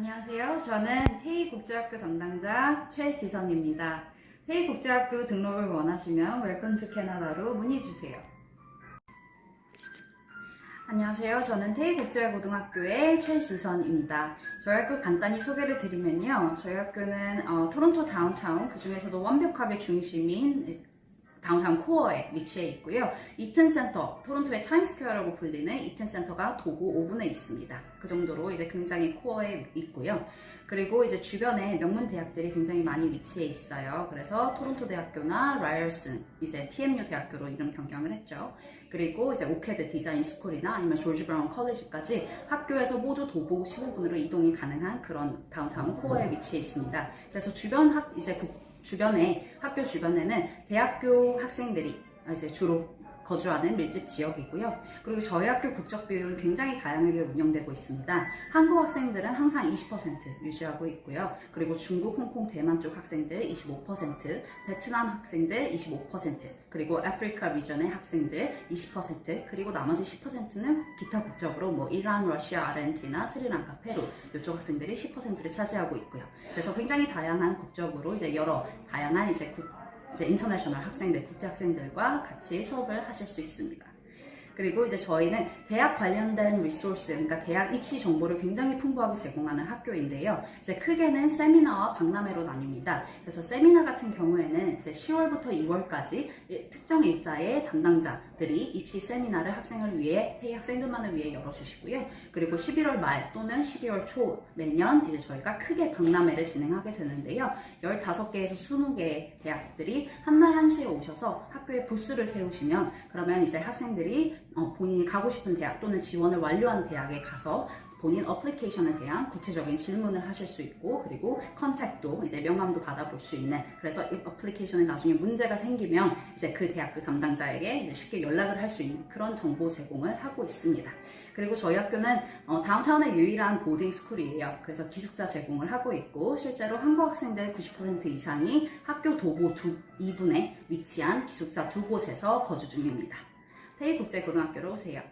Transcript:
안녕하세요. 저는 태희국제학교 담당자 최지선입니다. 태희국제학교 등록을 원하시면 웰컴 투 캐나다로 문의 주세요. 안녕하세요. 저는 태희국제고등학교의 최지선입니다. 저희 학교 간단히 소개를 드리면요. 저희 학교는 어, 토론토 다운타운, 그 중에서도 완벽하게 중심인 다운타운 코어에 위치해 있고요. 이튼 센터, 토론토의 타임스퀘어라고 불리는 이튼 센터가 도보 5분에 있습니다. 그 정도로 이제 굉장히 코어에 있고요. 그리고 이제 주변에 명문 대학들이 굉장히 많이 위치해 있어요. 그래서 토론토 대학교나 라이얼슨, 이제 TMU 대학교로 이름 변경을 했죠. 그리고 이제 오케드 디자인 스쿨이나 아니면 조지 브라운 컬리지까지 학교에서 모두 도보 15분으로 이동이 가능한 그런 다운타운 코어에 위치해 있습니다. 그래서 주변 학 이제 국 주변에 학교 주변에는 대학교 학생들이 이제 주로 거주하는 밀집 지역이고요. 그리고 저희 학교 국적 비율은 굉장히 다양하게 운영되고 있습니다. 한국 학생들은 항상 20% 유지하고 있고요. 그리고 중국, 홍콩, 대만 쪽 학생들 25%, 베트남 학생들 25%, 그리고 아프리카 리전의 학생들 20%, 그리고 나머지 10%는 기타 국적으로 뭐 이란, 러시아, 아르헨티나, 스리랑카, 페루 이쪽 학생들이 10%를 차지하고 있고요. 그래서 굉장히 다양한 국적으로 이제 여러 다양한 이제 국 이제 인터내셔널 학생들, 국제 학생들과 같이 수업을 하실 수 있습니다. 그리고 이제 저희는 대학 관련된 리소스, 그러니까 대학 입시 정보를 굉장히 풍부하게 제공하는 학교인데요. 이제 크게는 세미나와 박람회로 나뉩니다. 그래서 세미나 같은 경우에는 이제 10월부터 2월까지 특정 일자의 담당자들이 입시 세미나를 학생을 위해, 태희 학생들만을 위해 열어주시고요. 그리고 11월 말 또는 12월 초 매년 이제 저희가 크게 박람회를 진행하게 되는데요. 15개에서 20개의 대학들이 한날 한시에 오셔서 학교에 부스를 세우시면 그러면 이제 학생들이 어, 본인이 가고 싶은 대학 또는 지원을 완료한 대학에 가서 본인 어플리케이션에 대한 구체적인 질문을 하실 수 있고 그리고 컨택도 이제 명함도 받아볼 수 있는 그래서 이 어플리케이션에 나중에 문제가 생기면 이제 그 대학교 담당자에게 이제 쉽게 연락을 할 수 있는 그런 정보 제공을 하고 있습니다. 그리고 저희 학교는 어, 다운타운의 유일한 보딩 스쿨이에요. 그래서 기숙사 제공을 하고 있고 실제로 한국 학생들 90% 이상이 학교 도보 두 2분에 위치한 기숙사 두 곳에서 거주 중입니다. 태희국제고등학교로 오세요.